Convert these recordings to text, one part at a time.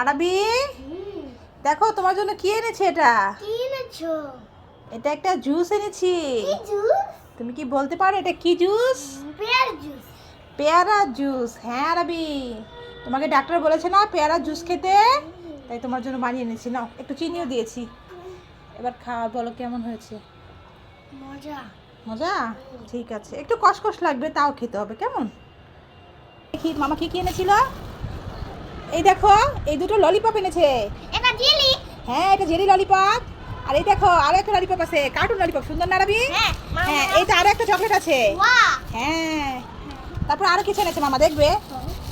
আরাবি? দেখো তোমার জন্য কি এনেছে এটা? কি এনেছো? এটা একটা জুস এনেছি। তুমি কি বলতে পারো এটা কি জুস? Pair juice. পেয়ারা জুস। হ্যাঁ আরাবি। তোমাকে ডাক্তার বলেছে না পেয়ারা জুস খেতে? তাই তোমার জন্য বানিয়ে এনেছি। নাও একটু চিনিও দিয়েছি। এবার খাওয়া বলো কেমন হয়েছে? মজা। মজা? ঠিক আছে। একটু কষকষ লাগবে তাও খেতে হবে। কেমন? দেখি মামা কি কি এনেছিল? এই দেখো এই দুটো ললিপপ এনেছে। এটা জেলি হ্যাঁ এটা জেলি ললিপপ আর এই দেখো আরও একটা ললিপপ আছে কার্টুন ললিপপ সুন্দর না রাবি? হ্যাঁ হ্যাঁ এইটা আরও একটা চকলেট আছে। ওয়া হ্যাঁ। তারপর আরও কিছু এনেছে মামা দেখবে?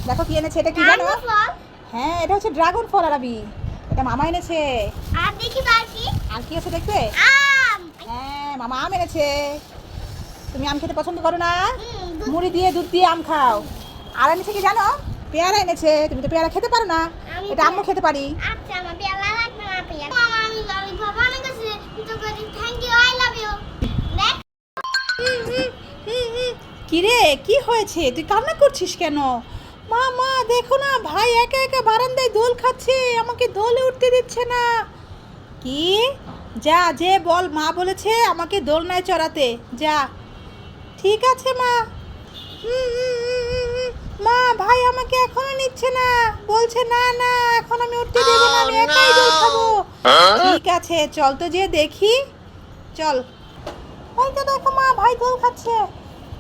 দেখো কি এনেছে এটা কি জানো? হ্যাঁ এটা হচ্ছে ড্রাগন ফল আরাবি এটা মামা এনেছে। আর দেখি বাকি আর কি আছে দেখবে? আম! হ্যাঁ মামা আম এনেছে। তুমি আম খেতে পছন্দ করো না? মুড়ি দিয়ে দুধ দিয়ে আম খাও। আর এনেছে কি জানো? পেয়ারা এনেছে তুমি তো পেয়ারা খেতে পারো না। এটা আম্মু খেতে পারি। আচ্ছা আমার পেয়ারা লাগবে না পেয়ারা। মামা আমি ললিপপ অনেক আছে তো করি thank you I love you কি রে কি হয়েছে? তুই কান্না করছিস কেন? মা মা দেখো না ভাই একা একা বারান্দায় দোল খাচ্ছে আমাকে দোলে উঠতে দিচ্ছে না। কি? যা যে বল মা বলেছে আমাকে দোলনায় চড়াতে। যা। ঠিক আছে মা। হুম, হুম। মা ভাই আমাকে এখনও নিচ্ছে না। বলছে না না এখন আমি উঠতে দেবো না আমি একাই দোল খাব ঠিক আছে চল তো যে দেখি। চল। ওই তো দেখো মা ভাই দোল খাচ্ছে।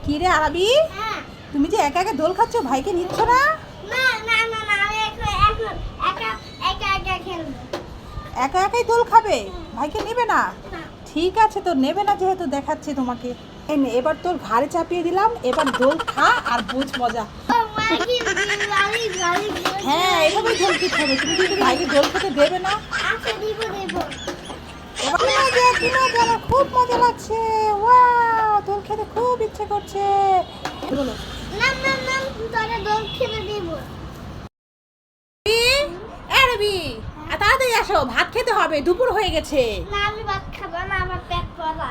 কি রে আরবি হ্যাঁ। তুমি যে একা একা দোল খাচ্ছ ভাইকে নিচ্ছ না? না না না না আমি এখন এখন একা একা একা খেলব। একা একাই দোল খাবে? ভাইকে নেবে না। ঠিক আছে তো নেবে না যেহেতু দেখাচ্ছি তোমাকে। এই এবার তোর ঘাড়ে চাপিয়ে দিলাম এবার দোল খা আর বুঝ মজা। হ্যাঁ এভাবেই দোল খেতে হবে। তুমি কিন্তু ভাইকে দোল খেতে দেবে না। আচ্ছা কি মজা আমার খুব মজা লাগছে। ওয়াও দোল খেতে খুব ইচ্ছে করছে। বলো। না না না তোরা দোল খেতে দিব। আরবি? তাড়াতাড়ি আসো ভাত খেতে হবে দুপুর হয়ে গেছে। না আমি ভাত খাব না আমার পেট ভরা।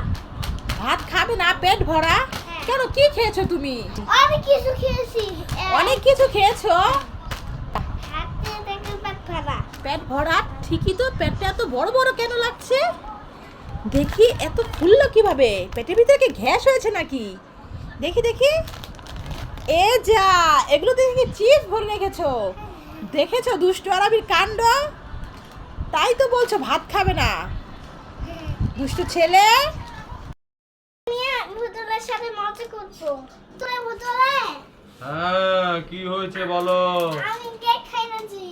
ভাত খাবে না পেট ভরা। কেন কি খেয়েছো তুমি? অনেক কিছু খেয়েছি। অনেক কিছু খেয়েছো? পেট ভরা। পেট ভরা? ঠিকই তো পেটটা এত বড় বড় কেন লাগছে? দেখি এত ফুললো কীভাবে? পেটের ভিতরে কি গ্যাস হয়েছে নাকি? দেখি দেখি। এ যা এগুলো দেখি চিপস ভরে রেখেছো? দেখেছ দুষ্টু আরবির কাণ্ড? তাই তো বলছো ভাত খাবে না। দুষ্টু ছেলে সাথে মজা করব তোরা ভুতুলে হ্যাঁ কি হয়েছে বলো? আমি কেক খাইছি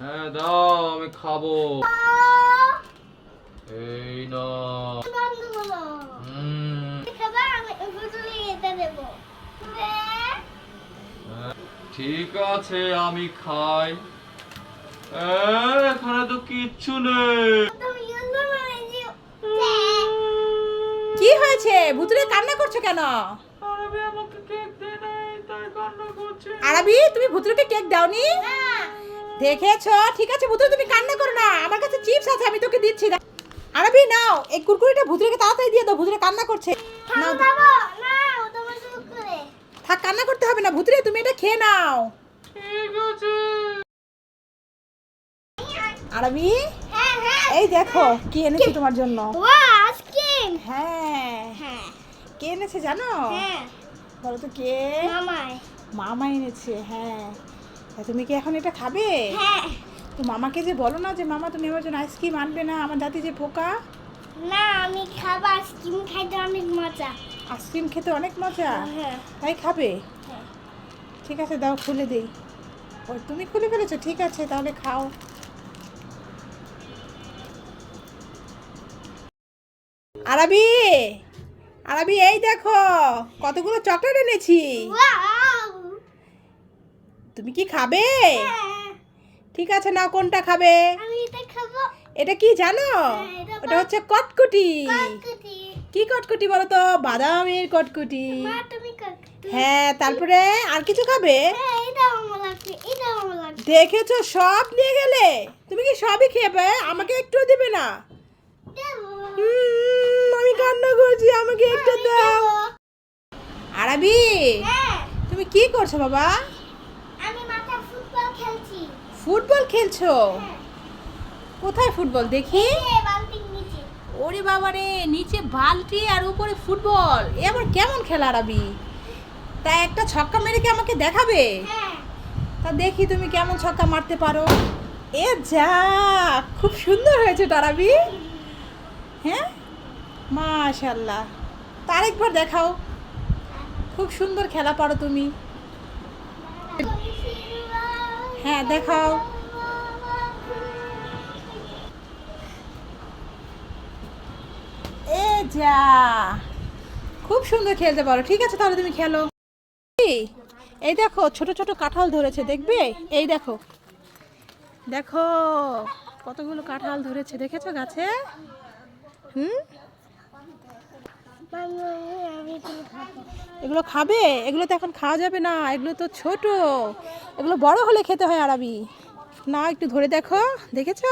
হ্যাঁ দাও আমি খাব। এই না বন্ধ করো হুম, খাবার আমি ভুতুলে এটা দেবো। হ্যাঁ, ঠিক আছে আমি খাই। এখানে তো কিচ্ছু নেই তুমি ইউনো মানে দিও কি হয়েছে? ভুতুরে কান্না করছ কেন? আরবি আমাকে কেক দে নাই তাই কান্না করছে। আরবি তুমি ভুতুরকে কেক দাওনি? দেখেছ? ঠিক আছে ভুতুরে তুমি কান্না করো না। আমার কাছে চিপস আছে আমি তোকে দিচ্ছি দাও। আরবি নাও এই কুরকুরিটা ভুতুরেকে তাড়াতাড়ি দিয়ে দাও ভুতুরে কান্না করছে। নাও। না থাক কান্না করতে হবে না ভুতুরে তুমি এটা খেয়ে নাও। আরবি হ্যাঁ হ্যাঁ। এই দেখো কি এনেছি তোমার জন্য। হ্যাঁ। হ্যাঁ। কে এনেছে জানো? হ্যাঁ। বলো তো কে? মামাই। মামা এনেছে হ্যাঁ। তা তুমি কি এখন এটা খাবে? হ্যাঁ। তো মামাকে যে বলো না যে মামা তুমি আমার জন্য আইসক্রিম আনবে না আমার দাঁতে যে পোকা? না আমি খাব আইসক্রিম খাইতে অনেক মজা। আইসক্রিম খেতে অনেক মজা? হ্যাঁ তাই খাবে? হ্যাঁ। ঠিক আছে দাও খুলে দেই। ও তুমি খুলে ফেলেছো? ঠিক আছে তাহলে খাও। আরবি আরবি এই দেখো কতগুলো চকলেট এনেছি। তুমি কি খাবে? হ্যাঁ, ঠিক আছে না কোনটা খাবে? আমি এটা খাব। এটা কি জানো? হ্যাঁ, এটা ওটা হচ্ছে কটকুটি। কি কটকুটি বলো তো? বাদামের কটকুটি। হ্যাঁ তারপরে আর কিছু খাবে? হ্যাঁ দেখেছ সব নিয়ে গেলে? তুমি কি সবই খেবে আমাকে একটু দিবে না? আমি কান্না করছি আমাকে একটু দাও। আরবি হ্যাঁ। তুমি কি করছ বাবা? আমি মাথা ফুটবল খেলছি। ফুটবল খেলছো? কোথায় ফুটবল? দেখি। ওরে বাবা রে নিচে বালতি আর উপরে ফুটবল। এ আবার কেমন খেলা রাবি তা একটা ছক্কা মেরে কি আমাকে দেখাবে? হ্যাঁ। তা দেখি তুমি কেমন ছক্কা মারতে পারো। এ যা খুব সুন্দর হয়েছে তারাবি হ্যাঁ? মাশাল্লাহ তার একবার দেখাও। খুব সুন্দর খেলা পারো তুমি। হ্যাঁ দেখাও। এ যা। খুব সুন্দর খেলতে পারো। ঠিক আছে তাহলে তুমি খেলো। এই, দেখো ছোট ছোট কাঁঠাল ধরেছে দেখবে? এই দেখো। দেখো কতগুলো কাঁঠাল ধরেছে দেখেছ গাছে? হুম? এগুলো খাবে? এগুলো তো এখন খাওয়া যাবে না। এগুলো তো ছোট। এগুলো বড় হলে খেতে হয় আরবি। না একটু ধরে দেখো। দেখেছ?